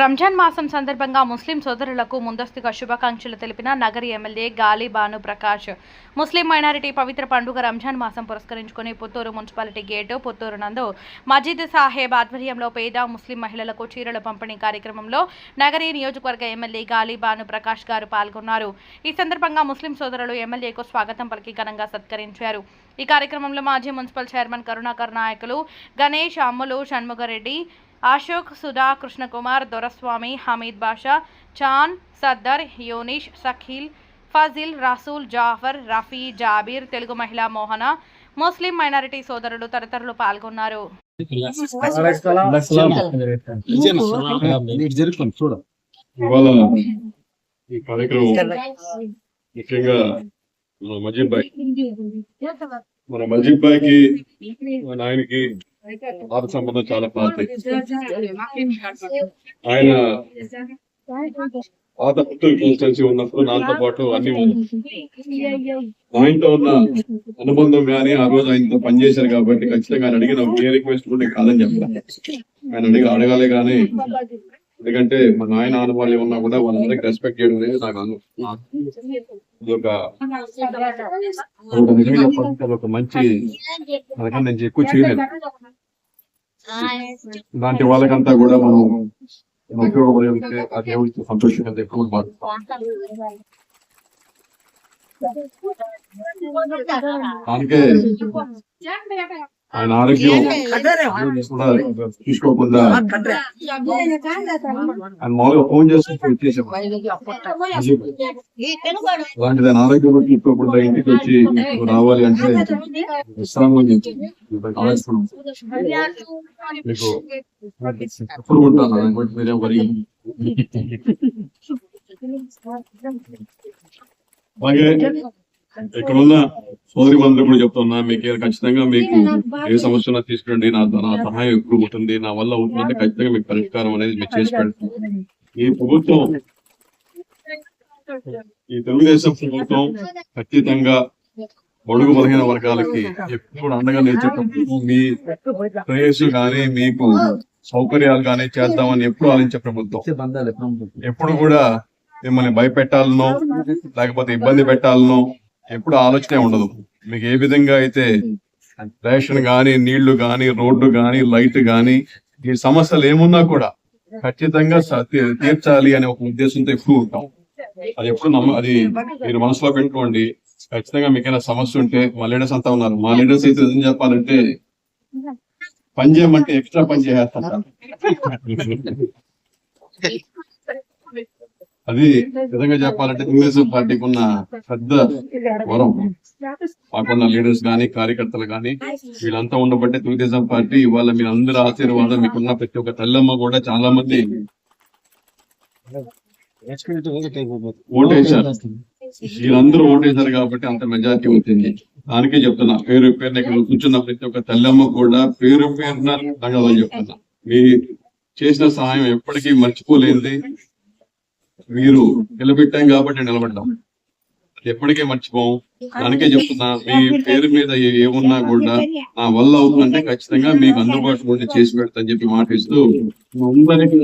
రంజాన్ మాసం సందర్భంగా ముస్లిం సోదరులకు ముందస్తుగా శుభాకాంక్షలు తెలిపిన Nagari MLA Gali Bhanu Prakash. Muslim minority పవిత్ర పండుగ రంజాన్ మాసం పురస్కరించుకుని పుత్తూరు మున్సిపాలిటీ గేటు పుత్తూరు నందు మజీద్ సాహెబ్ ఆధ్వర్యంలో పేద ముస్లిం మహిళలకు చీరల పంపిణీ కార్యక్రమంలో నగరి నియోజకవర్గ ఎమ్మెల్యే గాలి భాను ప్రకాష్ గారు పాల్గొన్నారు. ఈ సందర్భంగా ముస్లిం సోదరులు ఎమ్మెల్యేకు స్వాగతం పలికి ఘనంగా సత్కరించారు. ఈ కార్యక్రమంలో మాజీ మున్సిపల్ చైర్మన్ కరుణాకర్ నాయకులు గణేష్ అమ్ములు షణ్ముగరెడ్డి అశోక్ సుధా కృష్ణకుమార్ దొరస్వామి హమీద్ బాషా చాన్ సద్దర్ యోనిష్ సఖీల్ ఫజిల్ రసూల్ జాఫర్ రఫీ జాబీర్ తెలుగు మహిళా మోహన ముస్లిం మైనారిటీ సోదరులు తదితరులు పాల్గొన్నారు. ఈ కార్యక్రమం ముఖ్యంగా మన మజీబ్ బాయ్ మన మన ఆయనకి పాత సంబంధం చాలా పాత ఆయన పాత పుత్తూరు కాన్స్టిట్యున్సీ ఉన్నప్పుడు నాతో పాటు అన్ని ఆయనతో ఉన్న అనుబంధం గానీ ఆ రోజు ఆయనతో పనిచేశారు కాబట్టి ఖచ్చితంగా ఆయన అడిగిన ఏ రిక్వెస్ట్ కూడా కాదని చెప్పాను ఆయన అడిగి అడగాలి కానీ ఎందుకంటే మన ఆయన అనుభవాలు ఏమన్నా కూడా వాళ్ళందరికీ రెస్పెక్ట్ చేయడం అనేది నాకు ఒక మంచి నేను ఎక్కువ చేయలేదు ఇలాంటి వాళ్ళకంతా కూడా మనం ఉపయోగపడే ఆ దేవుడికి సంతోషంగా ఎక్కువ అందుకే ఆయన ఆరోగ్యం కూడా చూసుకోకుండా ఆయన మామూలుగా ఫోన్ చేసి వచ్చేసాం అలాంటిది ఆయన ఆరోగ్యం కూడా చూసుకోకుండా ఇంటికి వచ్చి రావాలి అంటే విశ్రామం మీకు ఎప్పుడు ఉంటాను? దాని మీరేం అలాగే ఇక్కడ ఉన్న సోదరి మందరూ కూడా చెప్తున్నా మీకు ఖచ్చితంగా మీకు ఏ సమస్య తీసుకురండి నా నా సహాయం ఎప్పుడు ఉంటుంది నా వల్ల ఉంటుందంటే ఖచ్చితంగా మీకు పరిష్కారం అనేది మీరు చేసి పెడతాం. ఈ ప్రభుత్వం ఈ తెలుగుదేశం ప్రభుత్వం ఖచ్చితంగా బడుగు బలహీన వర్గాలకి ఎప్పుడు కూడా అండగా నిలిచేటప్పుడు మీ శ్రేయస్సు కానీ మీకు సౌకర్యాలు కానీ చేద్దామని ఎప్పుడు ఆలోచించే ప్రభుత్వం. ఎప్పుడు కూడా మిమ్మల్ని భయపెట్టాలనో లేకపోతే ఇబ్బంది పెట్టాలనో ఎప్పుడు ఆలోచనే ఉండదు. మీకు ఏ విధంగా అయితే రేషన్ గాని నీళ్ళు గాని రోడ్డు గాని లైట్ గాని ఈ సమస్యలు ఏమున్నా కూడా ఖచ్చితంగా తీర్చాలి అనే ఒక ఉద్దేశంతో ఎప్పుడు ఉంటాం. అది ఎప్పుడు నమ్మ అది మీరు మనసులో పెట్టుకోండి. ఖచ్చితంగా మీకైనా సమస్య ఉంటే మా లీడర్స్ అంతా ఉన్నారు. మా లీడర్స్ అయితే ఏం చెప్పాలంటే పని చేయమంటే ఎక్స్ట్రా పని చేసేస్తారు అది విధంగా చెప్పాలంటే తెలుగుదేశం పార్టీకి ఉన్న పెద్ద వరం మాకున్న లీడర్స్ గాని కార్యకర్తలు గాని వీళ్ళంతా ఉండబట్టే తెలుగుదేశం పార్టీ ఇవాళ మీ అందరి ఆశీర్వాదం మీకున్న ప్రతి ఒక్క తల్లమ్మ కూడా చాలా మంది ఓటేశారు. వీళ్ళందరూ ఓటేశారు కాబట్టి అంత మెజారిటీ వచ్చింది. దానికే చెప్తున్నా పేరు పేరున ఇక్కడ కూర్చున్న ప్రతి ఒక్క తల్లమ్మ కూడా పేరు పేరున ధన్యవాదాలు చెప్తున్నా. మీ చేసిన సహాయం ఎప్పటికీ మర్చిపోలేనిది. మీరు నిలబెట్టాం కాబట్టి నిలబడ్డాం. అది ఎప్పటికీ మర్చిపోం. దానికే చెప్తున్నా మీ పేరు మీద ఏమున్నా కూడా నా వల్ల అవుతుందంటే ఖచ్చితంగా మీకు అందుబాటులో ఉండి చేసి పెడతా అని చెప్పి మాట ఇస్తూ అందరికీ